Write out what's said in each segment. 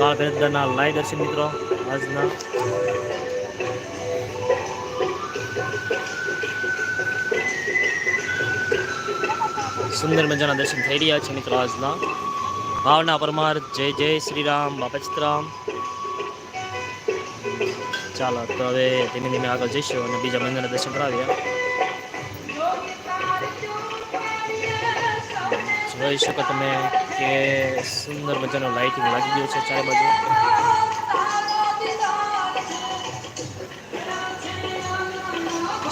કાળ ભૈરવના લાઈવ દર્શન મિત્રો, આજના. સુંદર મજાના દર્શન થઈ રહ્યા છે મિત્રો આજના. ભાવના પરમાર, જય જય શ્રી રામ બાપચરામ ચાલો, તો હવે ધીમે ધીમે આગળ જઈશું અને બીજા મંદિરના દર્શન કરાવીએ. જોઈ શકો તમે કે સુંદર મજાનો લાઇટિંગ લાગી ગયું છે ચારે બાજુ.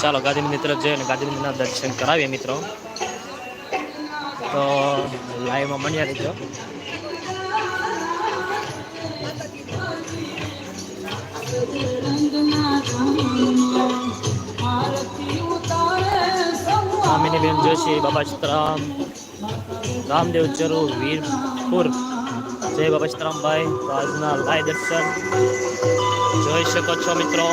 ચાલો ગાંધી મંદિર તરફ જઈએ અને ગાંધી મંદિરના દર્શન કરાવીએ મિત્રો. તો લાઈવમાં બન્યા રહેજો. સ્વામીની બેન જોશી બાબા સીતારામ. રામદેવ ચરુ વીરપુર જય બાબા સીતારામભાઈ તો આજના લાઈ દર્શન જોઈ શકો છો મિત્રો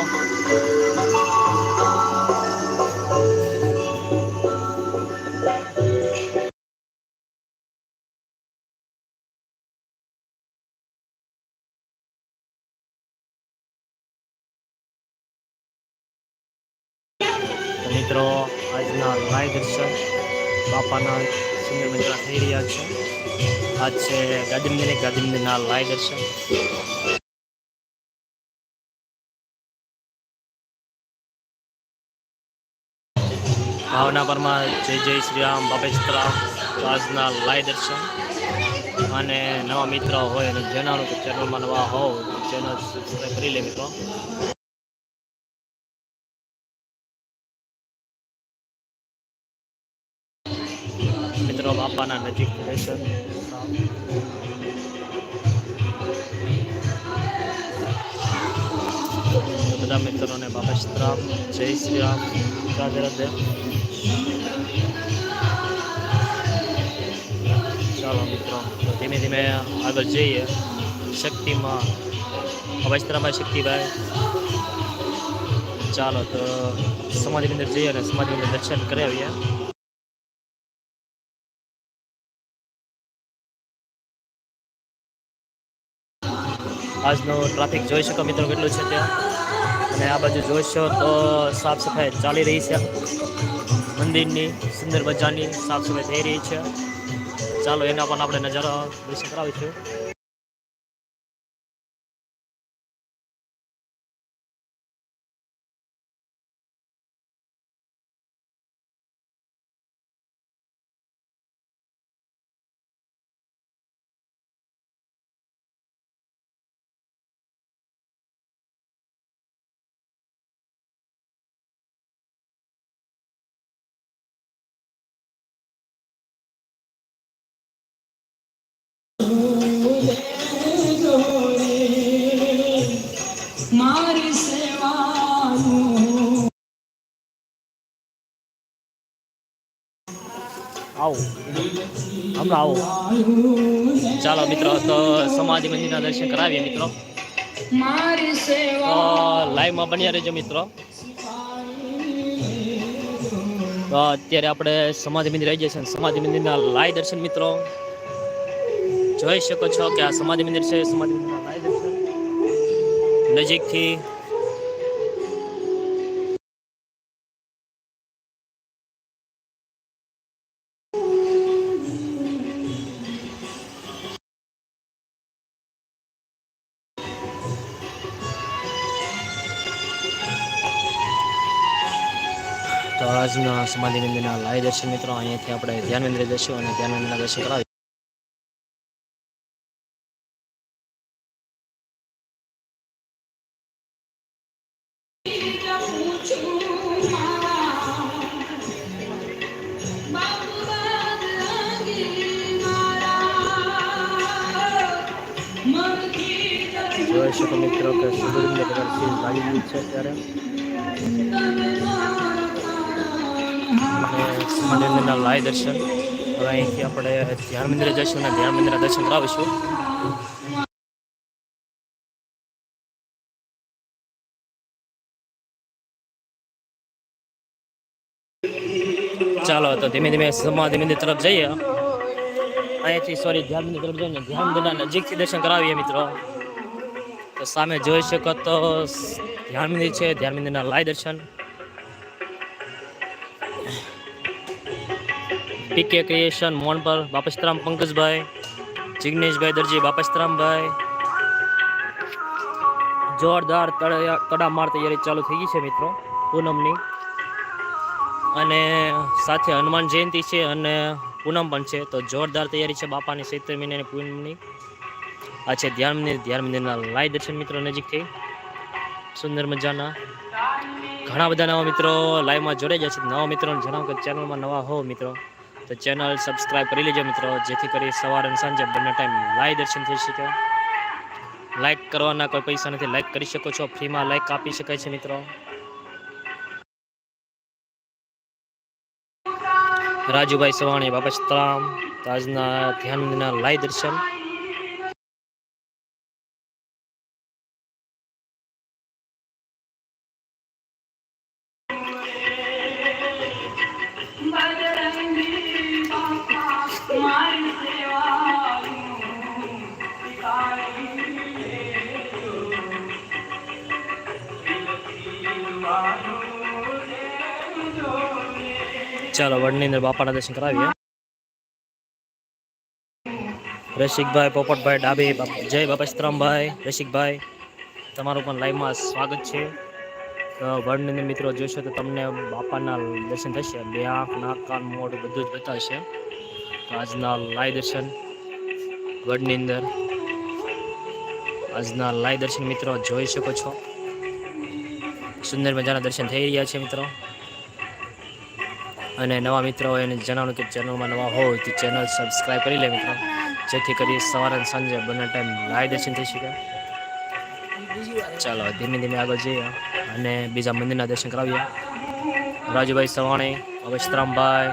તો મિત્રો આજના લાઈવ દર્શન બાપાના સુંદર મંત્ર થઈ રહ્યા છે. આજ છે ગાંધીનગર ગાંધીનગરના લાઈવ દર્શન. ભાવના પરમાં જય જય શ્રી રામ બાપેશ્વરા આજના લાય દર્શન. અને નવા મિત્ર હોય અને જેના ચેનલમાં નવા હોવ ચેનલ સબસ્ક્રાઈબ કરી લે મિત્રો. મિત્રો બાપાના નજીક દર્શન બધા મિત્રોને બાપા સીતરામ જય શ્રી રામ રાધે રાધે ચાલો મિત્રો તો ધીમે ધીમે આગળ જઈએ શક્તિમાં અવસ્ત્રામાં શક્તિભાઈ ચાલો તો સમાધિ મંદિર જઈએ અને સમાધિ મંદિર દર્શન કરી આજનો ટ્રાફિક જોઈ શકો મિત્રો કેટલું છે ત્યાં. અને આ બાજુ જોઈશો તો સાફ સફાઈ ચાલી રહી છે. મંદિરની, સુંદર મજાની સાફ સફાઈ થઈ રહી છે. ચાલો એના પણ આપણે નજારો દર્શન કરાવીશું. આવો. હમણાં આવો. ચાલો મિત્રો તો સમાધિ મંદિરના દર્શન કરાવીએ મિત્રો. તો લાઈવમાં બન્યા રહેજો મિત્રો. તો અત્યારે આપણે સમાધિ મંદિર આવી જઈએ છીએ સમાધિ મંદિરના લાઈવ દર્શન મિત્રો. જોઈ શકો છો કે આ સમાધિ મંદિર છે સમાધિ મંદિરના લાઈ દર્શન. નજીકથી આજના સમાધિ મંદિરના લાઈવ દર્શન મિત્રો, અહીંયાથી આપણે ધ્યાન મંદિરે જશું અને ધ્યાન મંદિરના દર્શન કરાવી મિત્રો કે ગયું છે સમાધિ મંદિરના લાય દર્શન. હવે અહીંથી આપણે ધ્યાન મંદિરે જઈશું અને ધ્યાન મંદિરના દર્શન કરાવીશું. ચાલો, તો ધીમે ધીમે સમાધિ મંદિર તરફ જઈએ. અહીંયાથી સોરી ધ્યાન મંદિર તરફ જઈને ધ્યાન મંદિરના નજીકથી દર્શન કરાવીએ મિત્રો. તો સામે જોઈ શકો તો ધ્યાન મંદિર છે, ધ્યાન મંદિરના લાય દર્શન. પીકે ક્રિએશન મોહન પર બાપસ્તરામ પંકજભાઈ જિગ્નેશભાઈ દરજી બાપસ્તરામભાઈ જોરદાર તડામાર તૈયારી ચાલુ થઈ ગઈ છે મિત્રો, પૂનમની. અને સાથે હનુમાન જયંતિ છે અને પૂનમ પણ છે. તો જોરદાર તૈયારી છે બાપાની ચૈત્ર મહિનાની પૂનમની. આ છે ધ્યાન મંદિર. ધ્યાન મંદિરના લાઈ દર્શન મિત્રો નજીકથી. સુંદર મજાના. ઘણા બધા નવા મિત્રો લાઈવમાં જોડાઈ જાય છે. નવા મિત્રોને જણાવો કે ચેનલમાં નવા હો મિત્રો. તો ચેનલ સબસ્ક્રાઇબ કરી લેજો મિત્રો, જેથી કરી સવાર અને સાંજે બંને ટાઈમ લાઈવ દર્શન થઈ શકે. લાઈક કરવાના કોઈ પૈસા નથી લાઈક કરી શકો છો, ફ્રીમાં લાઈક આપી શકાય છે મિત્રો. રાજુભાઈ સવાણી બાબા સીતારામ તાજના ધ્યાન મંદિરના લાઈવ દર્શન. ચાલો વડની અંદર બાપાના દર્શન કરાવીએ. રસિકભાઈ, પોપટભાઈ, ડાબી જય બાપા સીતારામભાઈ, રસિકભાઈ, તમારું પણ લાઈવમાં સ્વાગત છે. વડની અંદર મિત્રો જોશો તો તમને બાપાના દર્શન થશે. બે આંખ નાક કાન મોઢ બધું જ બતાવશે. આજના લાઈવ દર્શન વડની અંદર. આજના લાઈવ દર્શન મિત્રો જોઈ શકો છો. સુંદર મજાના દર્શન થઈ રહ્યા છે મિત્રો. અને નવા મિત્રો હોય એને જણાવવાનું કે ચેનલમાં નવા હોય તો ચેનલ સબસ્ક્રાઈબ કરી લે મિત્રો. જેથી કરી સવારે અને સાંજે બંને ટાઈમ લાઈ દર્શન થઈ શકે. ચાલો, ધીમે ધીમે આગળ જઈએ. અને બીજા મંદિરના દર્શન કરાવીએ. રાજુભાઈ સવાણી, અવશ્રામભાઈ.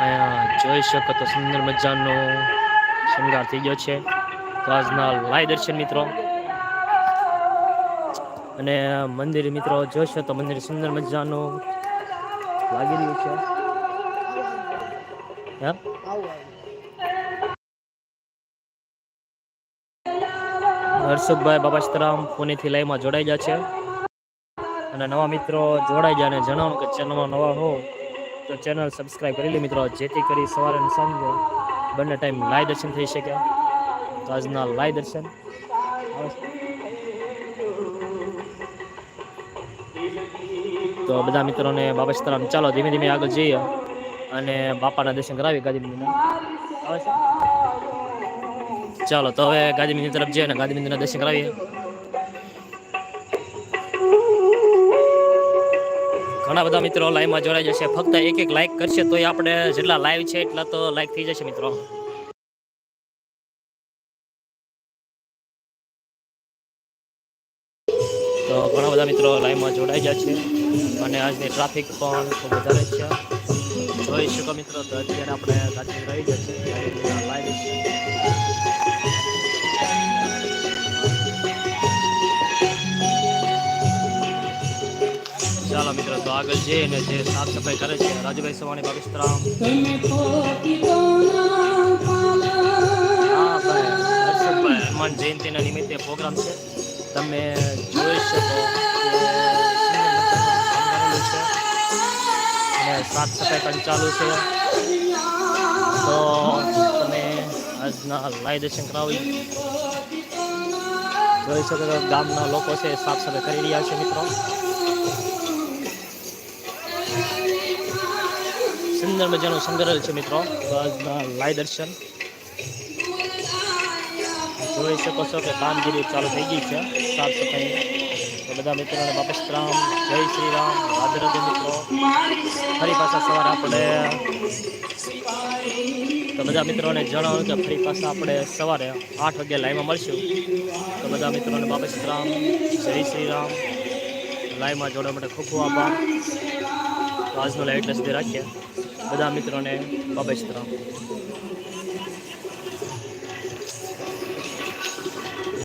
અહીંયા જોઈ શકો તો સુંદર મજાનો શૃંગાર થઈ ગયો છે. તો આજના લાઈ દર્શન મિત્રો. અને મંદિર મિત્રો જોશો તો મંદિર સુંદર મજાનું લાગી રહ્યું છે. હે? હર્ષુભાઈ બાબા સીતારામ પુણેથી લાઈવમાં જોડાઈ ગયા છે. અને નવા મિત્રો જોડાઈ જાય અને જણાવો કે ચેનલમાં નવા હો તો ચેનલ સબસ્ક્રાઈબ કરી લે મિત્રો. જેથી કરી સવારે અને સાંજે બંને ટાઈમ લાઈવ દર્શન થઈ શકે. તો આજના લાઈવ દર્શન. તો બધા મિત્રોને બાબા સીતારામ ચાલો ધીમે ધીમે આગળ જઈએ અને બાપાના દર્શન કરાવીએ ગાંધી મંદિરના ચાલો, તો હવે ગાંધી તરફ જઈએ અને ગાંધી મંદિરના દર્શન કરાવીએ. ઘણા બધા મિત્રો લાઈવમાં જોડાઈ જશે. ફક્ત એક એક લાઈક કરશે તોય આપણે જેટલા લાઈવ છે એટલા તો લાઈક થઈ જશે મિત્રો. તો ઘણા બધા મિત્રો લાઈવમાં જોડાઈ ગયા છે. અને આજની ટ્રાફિક પણ ખૂબ વધારે છે. જોઈ શકો મિત્રો, તો અત્યારે આપણે ગાંધી રહી જશે લાઈવ છે. ચાલો મિત્રો, તો આગળ જઈએ અને જે સાફ સફાઈ કરે છે, રાજુભાઈ સવાણી હર્ષદભાઈ હનુમાન જયંતિના નિમિત્તે પ્રોગ્રામ છે. તમે જોઈ શકો સાફ સફાઈ પણ ચાલુ છે. તો તમે આજના લાઈ દર્શન કરાવી. જોઈ શકો તો ગામના લોકો છે સાફ સફાઈ કરી રહ્યા છે મિત્રો. સુંદર મજાનું સંગ્રહ છે મિત્રો. આજના લાઈ દર્શન. જોઈ શકો છો કે કામગીરી ચાલુ થઈ ગઈ છે. સાફ સફાઈ. તો બધા મિત્રોને વાપસ રામ, જય શ્રી રામ, રાધે મિત્રો. ફરી પાછા સવારે આપણે, તો બધા મિત્રોને જણાવ્યું કે ફરી પાછા આપણે સવારે આઠ વાગ્યા લાઈવમાં મળશું. તો બધા મિત્રોને વાપસ રામ, જય શ્રી રામ. લાઈવમાં જોડવા માટે ખૂબ ખૂબ આભાર. આજનો લાઈવ એટલે સુધી રાખીએ. બધા મિત્રોને બાબા રામ.